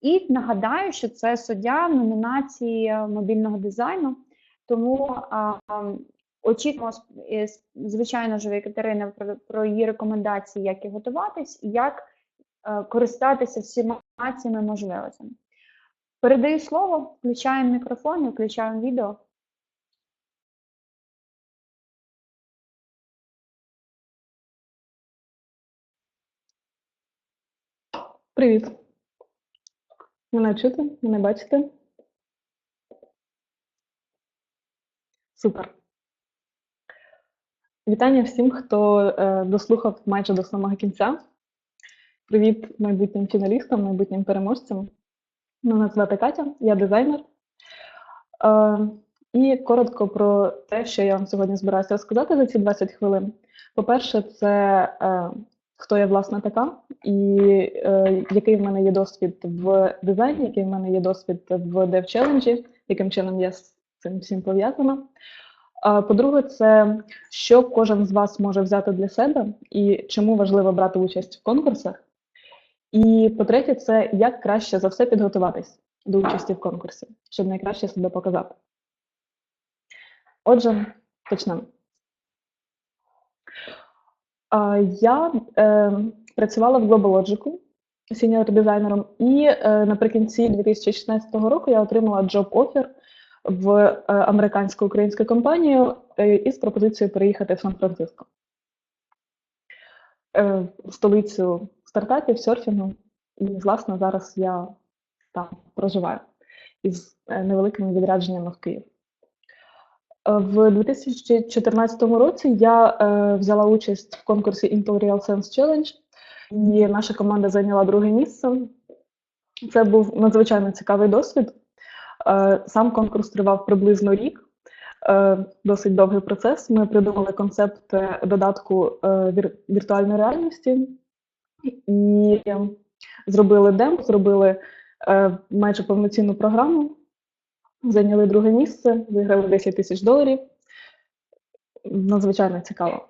І нагадаю, що це суддя номінації мобільного дизайну. Тому очікуємо, звичайно ж, Катерина про, про її рекомендації, як і готуватись, і як е, користатися всіма цими можливостями. Передаю слово, включаємо мікрофон і включаємо відео. Привіт. Мене чути? Мене бачите? Супер. Вітання всім, хто е, дослухав майже до самого кінця. Привіт майбутнім фіналістам, майбутнім переможцям. Мене звати Катя, я дизайнер. Е, і коротко про те, що я вам сьогодні збираюся розказати за ці 20 хвилин. По-перше, це е, хто я власне така, і е, який в мене є досвід в дизайні, який в мене є досвід в Challenge, яким чином я з цим всім пов'язана. По-друге, це що кожен з вас може взяти для себе і чому важливо брати участь в конкурсах. І по-третє, це як краще за все підготуватись до участі в конкурсі, щоб найкраще себе показати. Отже, почнемо. Я е, працювала в GlobalLogic сіньор дизайнером, і е, наприкінці 2016 року я отримала offer в е, американську українську компанію е, із пропозицією переїхати в Сан-Франциско, е, столицю стартапів, серфінгу. І, власне, зараз я там проживаю із невеликими відрядженнями в Київ. В 2014 році я е, взяла участь в конкурсі Intel Real Sense Challenge, і наша команда зайняла друге місце. Це був надзвичайно цікавий досвід. Е, сам конкурс тривав приблизно рік, е, досить довгий процес. Ми придумали концепт додатку віртуальної реальності і зробили демо, зробили майже повноцінну програму зайняли друге місце, виграли 10 тисяч доларів. Надзвичайно цікаво.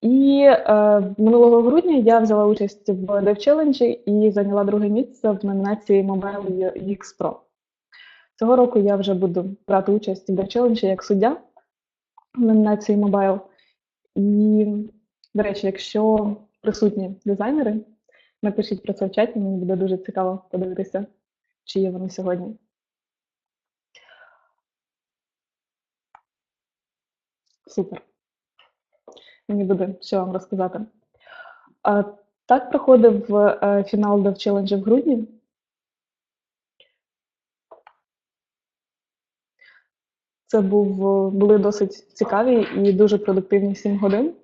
І е, минулого грудня я взяла участь в Challenge і зайняла друге місце в номінації Mobile UX Pro. Цього року я вже буду брати участь в Dev як суддя в номінації Mobile. І, до речі, якщо присутні дизайнери, напишіть про це в чаті, мені буде дуже цікаво подивитися, чи є вони сьогодні. Супер. Мені буде що вам розказати. Так проходив е, фінал Dev Challenge в грудні. Це був, були досить цікаві і дуже продуктивні 7 годин.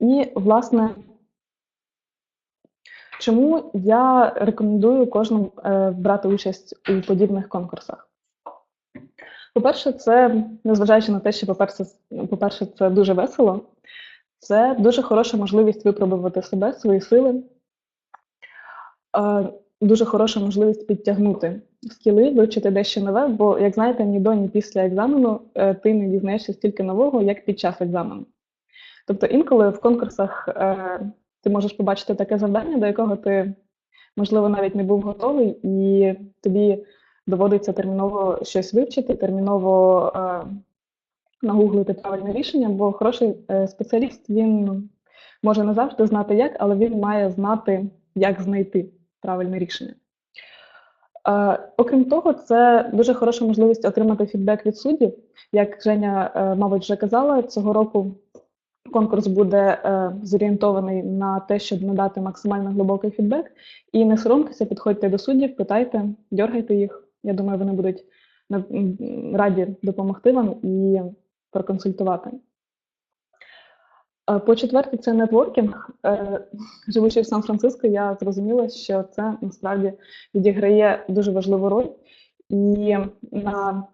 І, власне, Чому я рекомендую кожному е, брати участь у подібних конкурсах? По-перше, це, незважаючи на те, що, по-перше, по-перше, це дуже весело, це дуже хороша можливість випробувати себе, свої сили, е, дуже хороша можливість підтягнути скіли, вивчити дещо нове, бо, як знаєте, ні до, ні після екзамену е, ти не дізнаєшся стільки нового, як під час екзамену. Тобто інколи в конкурсах ти можеш побачити таке завдання, до якого ти, можливо, навіть не був готовий, і тобі доводиться терміново щось вивчити, терміново е, нагуглити правильне рішення, бо хороший е, спеціаліст він може не завжди знати як, але він має знати, як знайти правильне рішення. Е, окрім того, це дуже хороша можливість отримати фідбек від суддів. Як Женя, е, мабуть, вже казала, цього року Конкурс буде е, зорієнтований на те, щоб надати максимально глибокий фідбек. І не соромтеся, підходьте до суддів, питайте, дергайте їх. Я думаю, вони будуть раді допомогти вам і проконсультувати. Е, по четверте, це нетворкінг. Е, живучи в Сан-Франциско, я зрозуміла, що це насправді відіграє дуже важливу роль, і на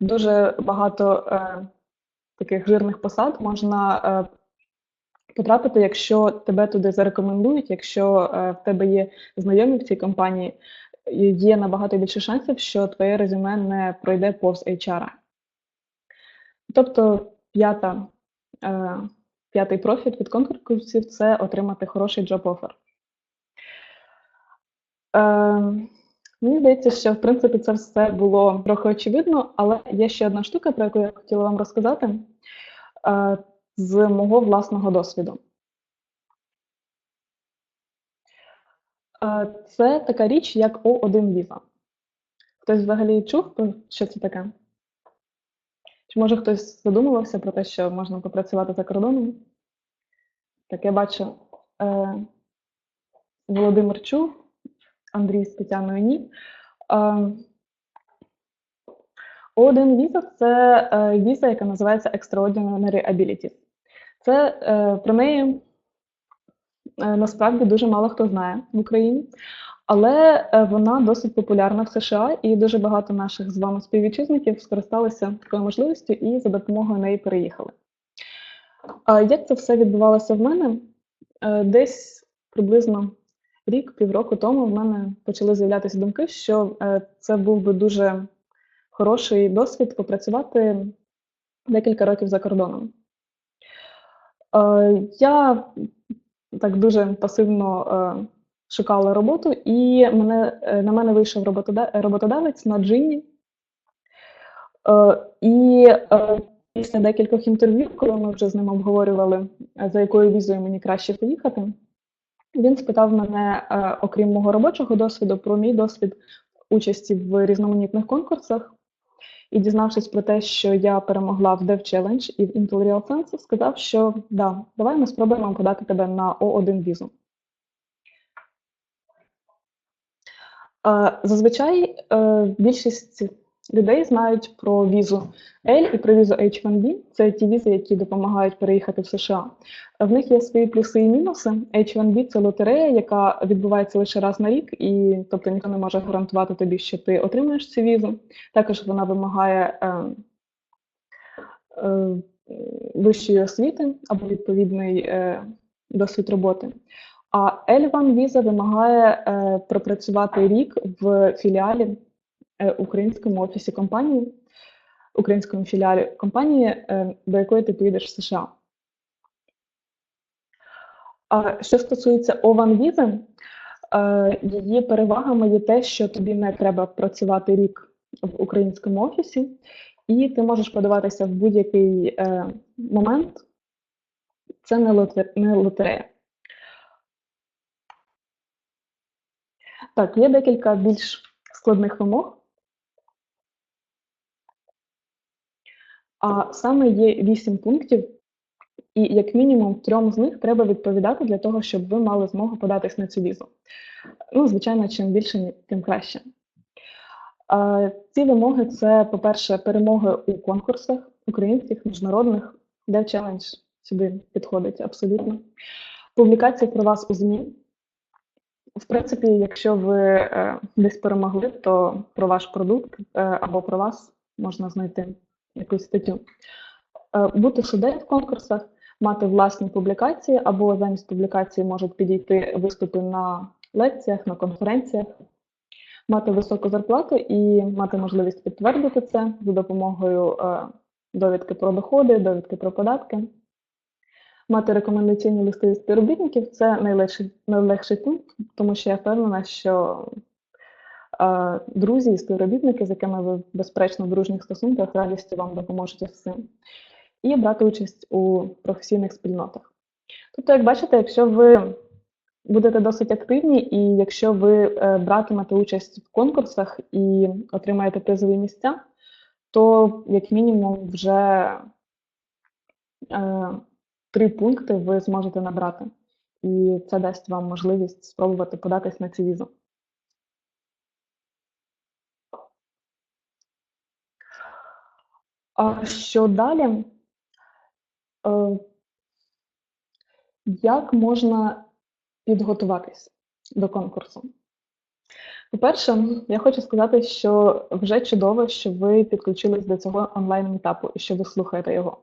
дуже багато. Таких жирних посад можна е, потрапити, якщо тебе туди зарекомендують, якщо е, в тебе є знайомі в цій компанії, є набагато більше шансів, що твоє резюме не пройде повз HR. Тобто, п'ята е, п'ятий профіль від конкурсів це отримати хороший. Е, мені здається, що в принципі це все було трохи очевидно, але є ще одна штука, про яку я хотіла вам розказати е, з мого власного досвіду. Е, Це така річ, як О1 віза. Хтось взагалі чув, що це таке? Чи може хтось задумувався про те, що можна попрацювати за кордоном? Так, я бачу е, Володимир чув, Андрій з Тетяною ні. О1 віза це е, віза, яка називається Extraordinary Abilities. Це е, про неї е, насправді дуже мало хто знає в Україні, але вона досить популярна в США, і дуже багато наших з вами співвітчизників скористалися такою можливістю і за допомогою неї переїхали. Як це все відбувалося в мене? Десь приблизно рік, півроку тому в мене почали з'являтися думки, що е, це був би дуже хороший досвід попрацювати декілька років за кордоном. Е, Я так дуже пасивно е, шукала роботу, і мене, на мене вийшов роботодавець на Джинні. Е, І після декількох інтерв'ю, коли ми вже з ним обговорювали, за якою візою мені краще поїхати, він спитав мене, е, окрім мого робочого досвіду, про мій досвід участі в різноманітних конкурсах. І дізнавшись про те, що я перемогла в Dev Challenge і в Intel Real Sense, сказав, що да, давай ми спробуємо подати тебе на О1 візу. Е, Зазвичай е, більшість людей знають про візу L і про візу H1B. Це ті візи, які допомагають переїхати в США. В них є свої плюси і мінуси. H1B – це лотерея, яка відбувається лише раз на рік, і тобто ніхто не може гарантувати тобі, що ти отримаєш цю візу. Також вона вимагає е, е, вищої освіти або відповідний е, досвід роботи. А L1 віза вимагає е, пропрацювати рік в філіалі українському офісі компанії, українському філіалі компанії, е, до якої ти поїдеш в США. А що стосується O1 візи, е, її перевагами є те, що тобі не треба працювати рік в українському офісі, і ти можеш подаватися в будь-який е, момент. Це не лотерея. Так, є декілька більш складних вимог. А саме є вісім пунктів, і як мінімум трьом з них треба відповідати для того, щоб ви мали змогу податись на цю візу. Ну, звичайно, чим більше, тим краще. Ці вимоги це, по-перше, перемоги у конкурсах українських, міжнародних, де Challenge сюди підходить абсолютно. Публікація про вас у ЗМІ. В принципі, якщо ви е, десь перемогли, то про ваш продукт е, або про вас можна знайти якусь статтю. Е, бути суддею в конкурсах, мати власні публікації, або замість публікації можуть підійти виступи на лекціях, на конференціях, мати високу зарплату і мати можливість підтвердити це за допомогою е, довідки про доходи, довідки про податки. Мати рекомендаційні листи від співробітників це найлегший, найлегший пункт, тому що я впевнена, що друзі і співробітники, з якими ви безперечно в дружніх стосунках, радістю вам допоможуть із цим. І брати участь у професійних спільнотах. Тобто, як бачите, якщо ви будете досить активні, і якщо ви е, братимете участь в конкурсах і отримаєте призові місця, то як мінімум вже е, три пункти ви зможете набрати. І це дасть вам можливість спробувати податись на цю візу. А що далі? Е, Як можна підготуватись до конкурсу? По-перше, я хочу сказати, що вже чудово, що ви підключились до цього онлайн-етапу і що ви слухаєте його.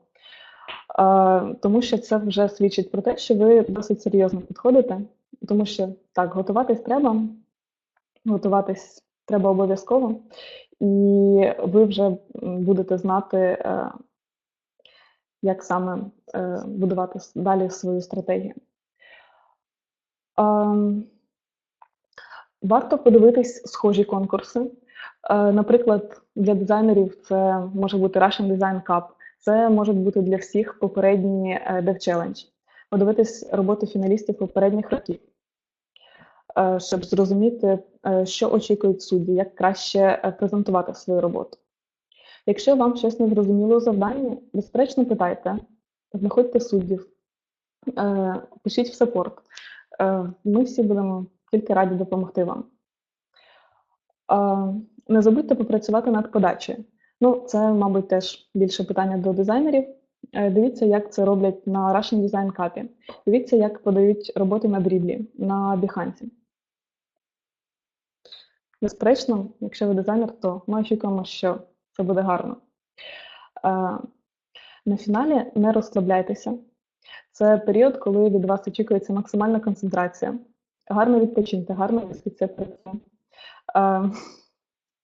Е, Тому що це вже свідчить про те, що ви досить серйозно підходите, тому що так, готуватись треба, готуватись треба обов'язково, і ви вже будете знати, е, як саме е, будувати далі свою стратегію. Ем, Варто подивитись схожі конкурси. Е, Наприклад, для дизайнерів це може бути Russian Design Cup, це можуть бути для всіх попередні е, Dev Challenge. Подивитись роботи фіналістів попередніх років, щоб зрозуміти, е, що очікують судді, як краще е, презентувати свою роботу. Якщо вам щось не зрозуміло у завданні, безперечно питайте, знаходьте суддів, е, пишіть в саппорт. Е, Ми всі будемо тільки раді допомогти вам. Е, Не забудьте попрацювати над подачею. Ну, це, мабуть, теж більше питання до дизайнерів. Е, Дивіться, як це роблять на Russian Design Cup. Дивіться, як подають роботи на дріблі, на Behance. Безперечно, якщо ви дизайнер, то ми очікуємо, що це буде гарно. Е, На фіналі не розслабляйтеся. Це період, коли від вас очікується максимальна концентрація. Гарно відпочиньте, гарно виспіться перед цим. Е,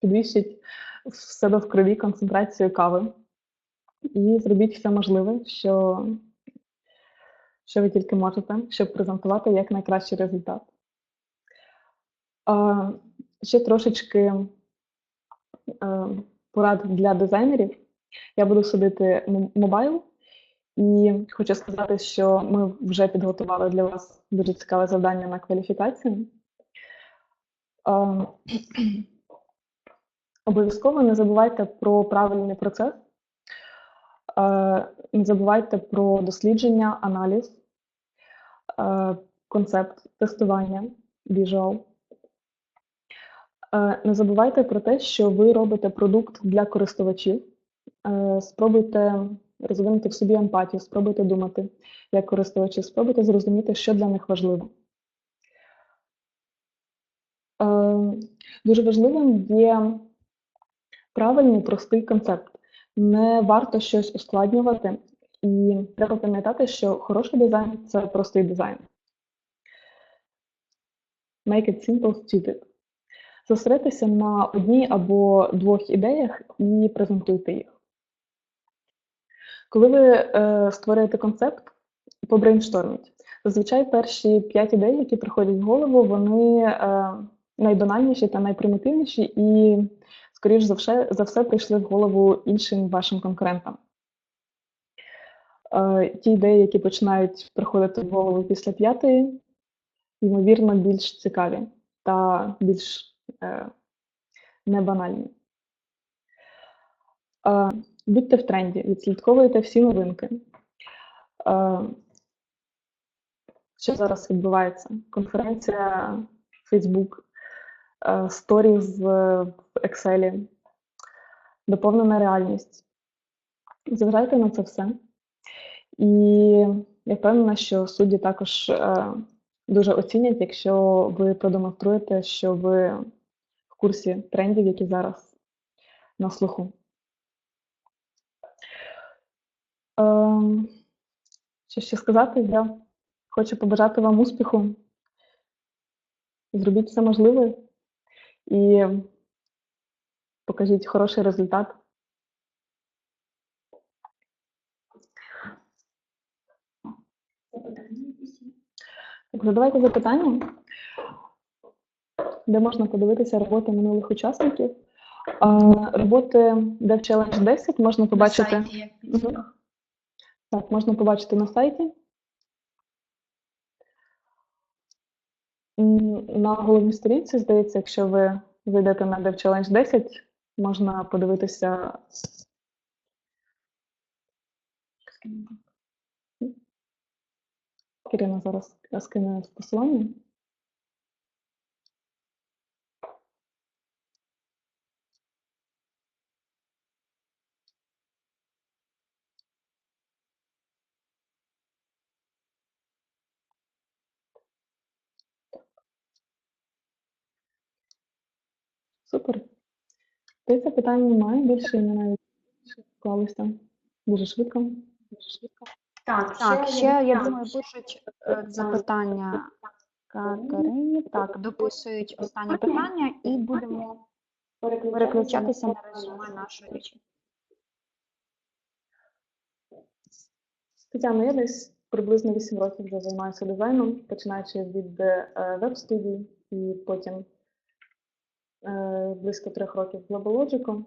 Підвищіть в себе в крові концентрацію кави і зробіть все можливе, що, що ви тільки можете, щоб презентувати як найкращий результат. Ще трошечки е, порад для дизайнерів. Я буду судити мобайл, і хочу сказати, що ми вже підготували для вас дуже цікаве завдання на кваліфікацію. Е, Обов'язково не забувайте про правильний процес, е, не забувайте про дослідження, аналіз, е, концепт тестування, віжуал. Е, Не забувайте про те, що ви робите продукт для користувачів. Е, Спробуйте розвинути в собі емпатію, спробуйте думати як користувачі, спробуйте зрозуміти, що для них важливо. Е, Дуже важливим є правильний простий концепт. Не варто щось ускладнювати, і треба пам'ятати, що хороший дизайн це простий дизайн. Make it simple, stupid. Зосередьтеся на одній або двох ідеях і презентуйте їх. Коли ви е, створюєте концепт, побрейншторміть. Зазвичай перші п'ять ідей, які приходять в голову, вони е, найбанальніші та найпримітивніші, і, скоріш за все, за все, прийшли в голову іншим вашим конкурентам. Е, ті ідеї, які починають приходити в голову після п'ятої, ймовірно, більш цікаві та більш е, небанальні. Е, будьте в тренді, відслідковуйте всі новинки. Е, що зараз відбувається? Конференція, Facebook, сторіз в Excel, доповнена реальність. Зважайте на це все. І я впевнена, що судді також дуже оцінять, якщо ви продемонструєте, що ви курсі трендів, які зараз на слуху. Ем, Що ще сказати? Я хочу побажати вам успіху. Зробіть все можливе і покажіть хороший результат. Так, задавайте запитання, де можна подивитися роботи минулих учасників. А, роботи Dev Challenge 10 можна побачити. На сайті, як. Так, можна побачити на сайті. На головній сторінці, здається, якщо ви вийдете на Dev Challenge 10, можна подивитися. Кірина зараз скине посилання. Супер. Ти запитань немає, більше не навіть склалися дуже швидко. Дуже швидко. Так, Так, ще я питання. думаю, пишуть е, запитання Катерині. Так, дописують останнє питання і будемо переключатися на резюме нашої речі. Тетяна, я десь приблизно 8 років вже займаюся дизайном, починаючи від е, веб-студії і потім близько трьох років Globalogic.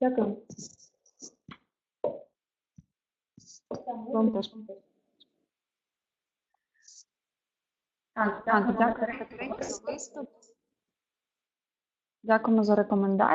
Дякую. Вам теж. Так, за виступ. Дякуємо за рекомендації.